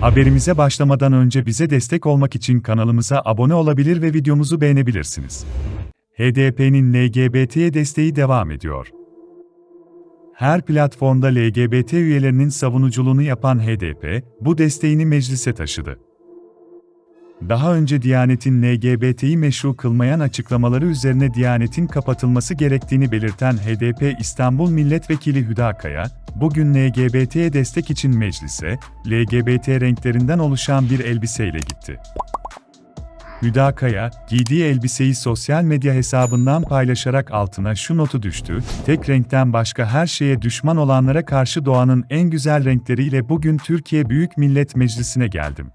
Haberimize başlamadan önce bize destek olmak için kanalımıza abone olabilir ve videomuzu beğenebilirsiniz. HDP'nin LGBT'ye desteği devam ediyor. Her platformda LGBT üyelerinin savunuculuğunu yapan HDP, bu desteğini meclise taşıdı. Daha önce Diyanet'in LGBT'yi meşru kılmayan açıklamaları üzerine Diyanet'in kapatılması gerektiğini belirten HDP İstanbul Milletvekili Hüda Kaya, bugün LGBT'ye destek için meclise, LGBT renklerinden oluşan bir elbiseyle gitti. Hüda Kaya, giydiği elbiseyi sosyal medya hesabından paylaşarak altına şu notu düştü, tek renkten başka her şeye düşman olanlara karşı doğanın en güzel renkleriyle bugün Türkiye Büyük Millet Meclisi'ne geldim.